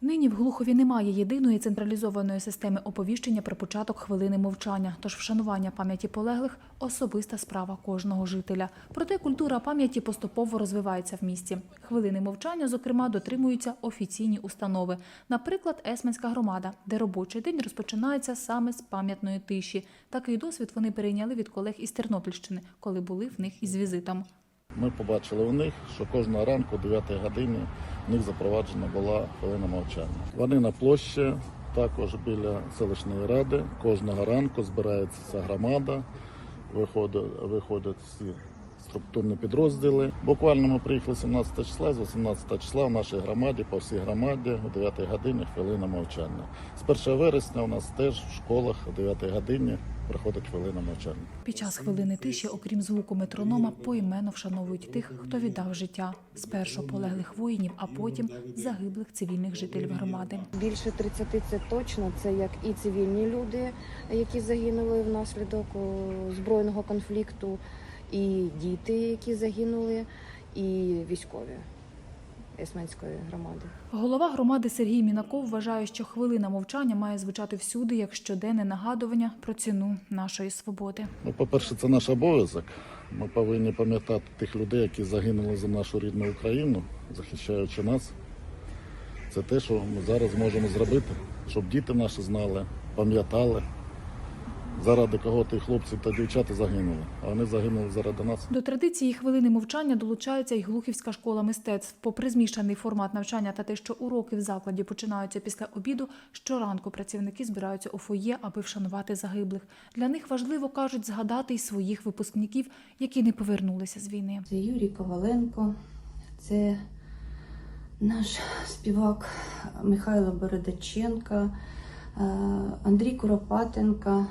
Нині в Глухові немає єдиної централізованої системи оповіщення про початок хвилини мовчання, тож вшанування пам'яті полеглих особиста справа кожного жителя. Проте культура пам'яті поступово розвивається в місті. Хвилини мовчання, зокрема, дотримуються офіційні установи, наприклад, Есменська громада, де робочий день розпочинається саме з пам'ятної тиші. Такий досвід вони перейняли від колег із Тернопільщини, коли були в них із візитом. Ми побачили у них, що кожного ранку о 9 годині в них запроваджена була хвилина мовчання. Вони на площі, також біля селищної ради. Кожного ранку збирається ця громада, виходять, виходять всі структурні підрозділи. Буквально ми приїхали 17 числа, з 18 числа в нашій громаді, по всій громаді о 9 годині хвилина мовчання. З 1 вересня у нас теж в школах о 9 годині проходить хвилина мовчання. Під час хвилини тиші, окрім звуку метронома, поіменно вшановують тих, хто віддав життя. Спершу полеглих воїнів, а потім загиблих цивільних жителів громади. Більше 30 це точно. Це як і цивільні люди, які загинули внаслідок збройного конфлікту, і діти, які загинули, і військові Есменської громади. Голова громади Сергій Мінаков вважає, що хвилина мовчання має звучати всюди як щоденне нагадування про ціну нашої свободи. Ну, по-перше, це наш обов'язок. Ми повинні пам'ятати тих людей, які загинули за нашу рідну Україну, захищаючи нас. Це те, що ми зараз можемо зробити, щоб діти наші знали, пам'ятали, заради кого ті хлопці та дівчата загинули. А вони загинули заради нас. До традиції хвилини мовчання долучається й Глухівська школа мистецтв. Попри змішаний формат навчання та те, що уроки в закладі починаються після обіду, щоранку працівники збираються у фоє, аби вшанувати загиблих. Для них важливо кажуть згадати й своїх випускників, які не повернулися з війни. Це Юрій Коваленко, це наш співак Михайло Бородаченко, е, Андрій Куропатенко,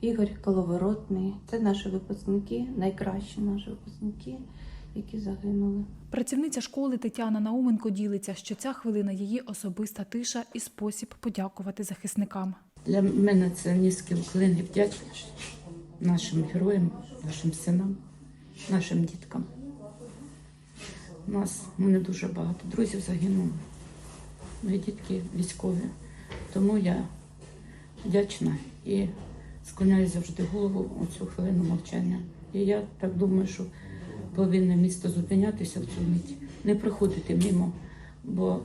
Ігор Коловоротний. Це наші випускники, найкращі наші випускники, які загинули. Працівниця школи Тетяна Науменко ділиться, що ця хвилина її особиста тиша і спосіб подякувати захисникам. Для мене це низький уклин і вдячність нашим героям, нашим синам, нашим діткам. У нас у мене дуже багато друзів загинуло. Мої дітки військові. Тому я вдячна і склоняю завжди голову у цю хвилину мовчання. І я так думаю, що повинне місто зупинятися в цю мить, не проходити мимо, бо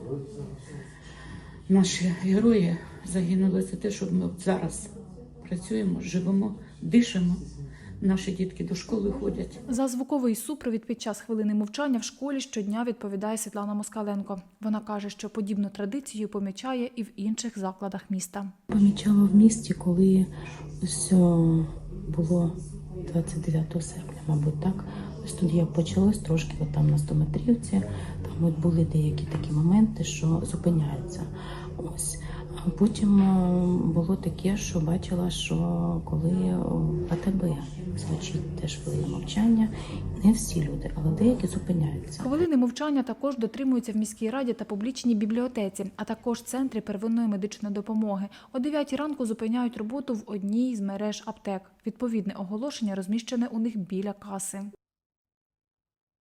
наші герої загинули за те, що ми зараз працюємо, живемо, дишимо. Наші дітки до школи ходять. За звуковий супровід під час хвилини мовчання в школі щодня відповідає Світлана Москаленко. Вона каже, що подібну традицію помічає і в інших закладах міста. Помічала в місті, коли ось було 29 серпня, мабуть, так. Ось тут як почалось трошки, от там на 100 метрівці, там от були деякі такі моменти, що зупиняються. Ось. Потім було таке, що бачила, що коли о, в АТБ звучить теж хвилина мовчання, не всі люди, але деякі зупиняються. Хвилини мовчання також дотримуються в міській раді та публічній бібліотеці, а також центрі первинної медичної допомоги. О 9 ранку зупиняють роботу в одній з мереж аптек. Відповідне оголошення розміщене у них біля каси.